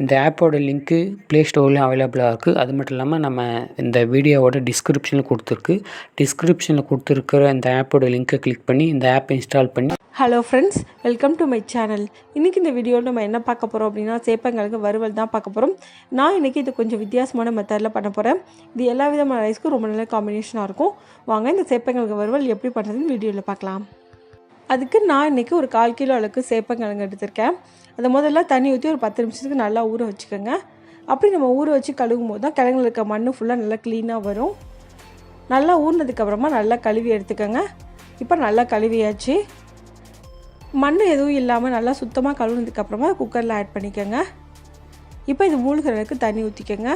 இந்த ஆப்போட link play ஸ்டோர்லேயும் அவைலபிளாக இருக்குது அது மட்டும் இல்லாமல் நம்ம இந்த வீடியோவோட டிஸ்கிரிப்ஷனில் கொடுத்துருக்கு. டிஸ்கிரிப்ஷனில் கொடுத்துருக்கிற இந்த ஆப்போட லிங்க்கை கிளிக் பண்ணி இந்த ஆப்பை இன்ஸ்டால் பண்ணி. Hello friends welcome to my channel இன்றைக்கி இந்த வீடியோவில் நம்ம என்ன பார்க்க போகிறோம் அப்படின்னா சேப்பங்களுக்கு வறுவல் தான் பார்க்க போகிறோம் நான் இன்றைக்கி இது கொஞ்சம் வித்தியாசமான மெத்தடில் பண்ண போகிறேன் இது எல்லா விதமான ரைஸ்க்கும் ரொம்ப நல்ல காம்பினேஷனாக இருக்கும். வாங்க இந்த சேப்பங்களுக்கு வறுவல் எப்படி பண்ணுறதுன்னு வீடியோவில் பார்க்கலாம். அதுக்கு நான் இன்றைக்கி ஒரு கால் கிலோ அளவுக்கு சேப்பங்கிழங்கு எடுத்திருக்கேன். அதை முதல்ல தண்ணி ஊற்றி ஒரு பத்து நிமிஷத்துக்கு நல்லா ஊற வச்சுக்கோங்க. அப்படி நம்ம ஊற வச்சு கழுவும் போது தான் கிழங்குல இருக்க மண் ஃபுல்லாக நல்லா க்ளீனாக வரும். நல்லா ஊறினதுக்கப்புறமா நல்லா கழுவி எடுத்துக்கோங்க. இப்போ நல்லா கழுவியாச்சு. மண் எதுவும் இல்லாமல் நல்லா சுத்தமாக கழுவுனதுக்கப்புறமா குக்கரில் ஆட் பண்ணிக்கோங்க. இப்போ இது மூழ்கிறதுக்கு தண்ணி ஊற்றிக்கோங்க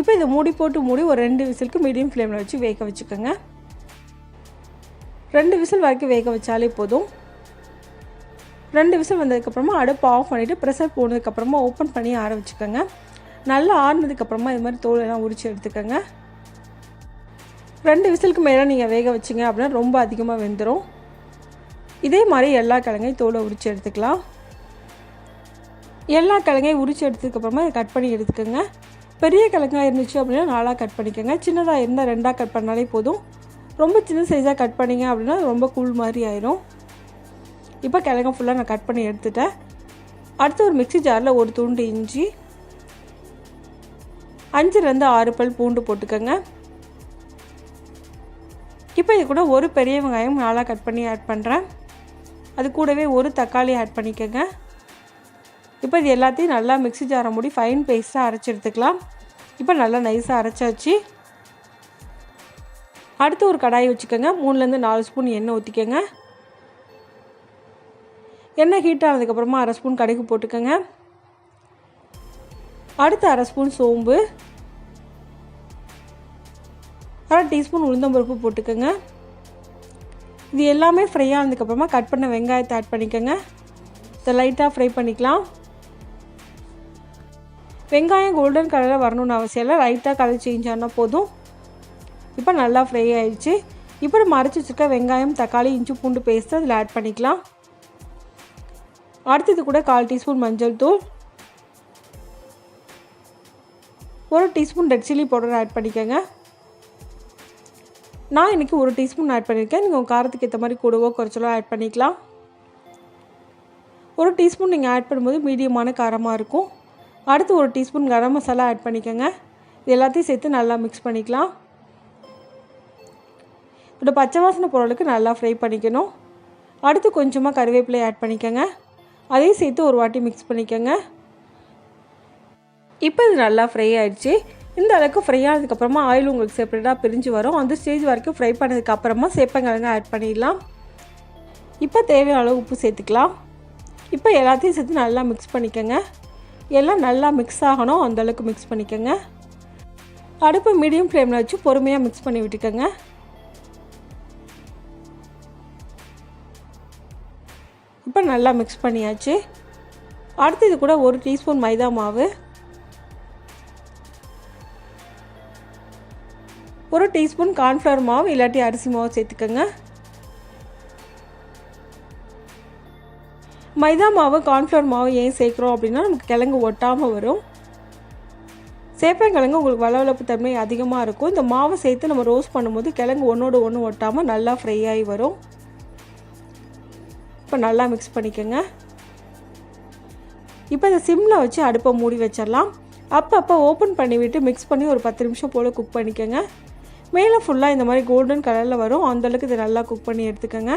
இப்போ இதை மூடி போட்டு மூடி ஒரு ரெண்டு விசிலுக்கு மீடியம் ஃப்ளேமில் வச்சு வேக வச்சுக்கோங்க. ரெண்டு விசில் வரைக்கும் வேக வச்சாலே போதும். ரெண்டு விசில் வந்ததுக்கப்புறமா அடுப்பு ஆஃப் பண்ணிவிட்டு ப்ரெஷர் போனதுக்கப்புறமா ஓப்பன் பண்ணி ஆற வச்சுக்கோங்க. நல்லா ஆறுனதுக்கப்புறமா இது மாதிரி தோலெல்லாம் உரித்து எடுத்துக்கோங்க. ரெண்டு விசிலுக்கு மேலே நீங்கள் வேக வச்சிங்க அப்படின்னா ரொம்ப அதிகமாக வெந்துடும் இதே மாதிரி எல்லா கிழங்கையும் தோலை உரித்து எடுத்துக்கலாம். எல்லா கிழங்கையும் உரித்து எடுத்ததுக்கப்புறமா இதை கட் பண்ணி எடுத்துக்கோங்க. பெரிய கிழங்கா இருந்துச்சு அப்படின்னா நாலாக கட் பண்ணிக்கோங்க. சின்னதாக இருந்தால் ரெண்டாக கட் பண்ணாலே போதும். ரொம்ப சின்ன சைஸாக கட் பண்ணிங்க அப்படின்னா ரொம்ப கூழ் மாதிரி ஆயிரும். இப்போ கிழங்க ஃபுல்லாக நான் கட் பண்ணி எடுத்துட்டேன். அடுத்து ஒரு மிக்சி ஜாரில் ஒரு துண்டு இஞ்சி அஞ்சுலேருந்து ஆறு பல் பூண்டு போட்டுக்கோங்க. இப்போ இது கூட ஒரு பெரிய வெங்காயம் நாளாக கட் பண்ணி ஆட் பண்ணுறேன் அது கூடவே ஒரு தக்காளி ஆட் பண்ணிக்கோங்க. இப்போ இது எல்லாத்தையும் நல்லா மிக்சி ஜாரை மூடி ஃபைன் பேஸ்ட்டாக அரைச்சி எடுத்துக்கலாம். இப்போ நல்லா நைஸாக அரைச்சாச்சு. அடுத்து ஒரு கடாயை வச்சுக்கோங்க. மூணுலேருந்து நாலு ஸ்பூன் எண்ணெய் ஊற்றிக்கோங்க. எண்ணெய் ஹீட் ஆனதுக்கப்புறமா அரை ஸ்பூன் கடுகு போட்டுக்கோங்க. அடுத்து அரை ஸ்பூன் சோம்பு. அரை டீஸ்பூன் உளுந்தம்பருப்பு போட்டுக்கோங்க. இது எல்லாமே ஃப்ரை ஆனதுக்கப்புறமா கட் பண்ண வெங்காயத்தை ஆட் பண்ணிக்கோங்க. இதை லைட்டாக ஃப்ரை பண்ணிக்கலாம். வெங்காயம் கோல்டன் கலரில் வரணும்னு அவசியம் இல்லை. லைட்டாக கலர் சேஞ்ச் ஆனால் போதும். இப்போ நல்லா ஃப்ரை ஆயிடுச்சு. இப்போ நம்ம அரைச்சி வச்சுருக்க வெங்காயம் தக்காளி இஞ்சி பூண்டு பேஸ்ட்டு அதில் ஆட் பண்ணிக்கலாம். அடுத்தது கூட கால் டீஸ்பூன் மஞ்சள் தூள். ஒரு teaspoon red chilli powder add பண்ணிக்கோங்க. நான் இன்றைக்கி ஒரு டீஸ்பூன் ஆட் பண்ணியிருக்கேன் நீங்கள் உங்கள் காரத்துக்கு ஏற்ற மாதிரி கூடவோ குறைச்சலோ ஆட் பண்ணிக்கலாம். ஒரு டீஸ்பூன் நீங்கள் ஆட் பண்ணும்போது மீடியமான காரமாக இருக்கும். அடுத்து ஒரு டீஸ்பூன் கரம் மசாலா ஆட் பண்ணிக்கோங்க. இது எல்லாத்தையும் சேர்த்து நல்லா மிக்ஸ் பண்ணிக்கலாம். இதோட பச்சை வாசனை பொருளுக்கு நல்லா ஃப்ரை பண்ணிக்கணும். அடுத்து கொஞ்சமாக கருவேப்பிலை ஆட் பண்ணிக்கோங்க. அதையும் சேர்த்து ஒரு வாட்டி மிக்ஸ் பண்ணிக்கோங்க. இப்போ இது நல்லா ஃப்ரை ஆகிடுச்சு இந்த அளவுக்கு ஃப்ரை ஆனதுக்கப்புறமா ஆயில் உங்களுக்கு செப்பரேட்டாக பிரிஞ்சு வரும். அந்த ஸ்டேஜ் வரைக்கும் ஃப்ரை பண்ணதுக்கப்புறமா சேப்பங்கிழங்கு ஆட் பண்ணிடலாம். இப்போ தேவையான அளவு உப்பு சேர்த்துக்கலாம். இப்போ எல்லாத்தையும் சேர்த்து நல்லா மிக்ஸ் பண்ணிக்கோங்க. எல்லாம் நல்லா மிக்ஸ் ஆகணும். அந்தளவுக்கு மிக்ஸ் பண்ணிக்கோங்க. அடுப்பு மீடியம் ஃப்ளேமில் வச்சு பொறுமையாக மிக்ஸ் பண்ணி விட்டுக்கோங்க. இப்போ நல்லா மிக்ஸ் பண்ணியாச்சு. அடுத்து இது கூட ஒரு டீஸ்பூன் மைதா மாவு. ஒரு டீஸ்பூன் கார்ன்ஃப்ளவர் மாவு இல்லாட்டி அரிசி மாவு சேர்த்துக்கோங்க. மைதா மாவு கார்ன்ஃப்ளவர் மாவு ஏன் சேர்க்குறோம் அப்படின்னா நமக்கு கிழங்கு ஒட்டாமல் வரும். சேப்பங்கிழங்கு உங்களுக்கு வளவளப்பு தன்மை அதிகமாக இருக்கும். இந்த மாவை சேர்த்து நம்ம ரோஸ்ட் பண்ணும்போது கிழங்கு ஒன்றோடு ஒன்று ஒட்டாமல் நல்லா ஃப்ரை ஆகி வரும். இப்போ நல்லா மிக்ஸ் பண்ணிக்கோங்க. இப்போ இந்த சிம்மில் வச்சு அடுப்பை மூடி வச்சிடலாம். அப்பப்போ ஓப்பன் பண்ணிவிட்டு மிக்ஸ் பண்ணி ஒரு பத்து நிமிஷம் போல் குக் பண்ணிக்கோங்க. மேலே ஃபுல்லாக இந்த மாதிரி கோல்டன் கலரில் வரும். அந்தளவுக்கு இதை நல்லா குக் பண்ணி எடுத்துக்கோங்க.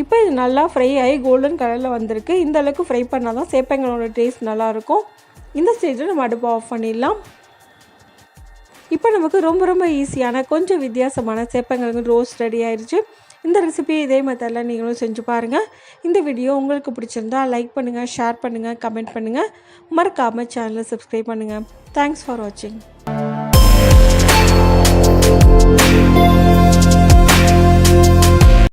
இப்போ இது நல்லா ஃப்ரை ஆகி கோல்டன் கலரில் வந்திருக்கு. இந்தளவுக்கு ஃப்ரை பண்ணால் தான் சேப்பங்களோட டேஸ்ட் நல்லாயிருக்கும். இந்த ஸ்டேஜில் நம்ம அடுப்பை ஆஃப் பண்ணிடலாம். இப்போ நமக்கு ரொம்ப ரொம்ப ஈஸியான கொஞ்சம் வித்தியாசமான சேப்பங்களுக்கு ரோஸ் ரெடி ஆயிடுச்சு இந்த ரெசிபி இதே மெத்தடில் நீங்களும் செஞ்சு பாருங்கள் இந்த வீடியோ உங்களுக்கு பிடிச்சிருந்தா லைக் பண்ணுங்கள் ஷேர் பண்ணுங்கள் கமெண்ட் பண்ணுங்கள் மறக்காமல் சேனலை சப்ஸ்கிரைப் பண்ணுங்கள் தேங்க்ஸ் ஃபார் வாட்சிங்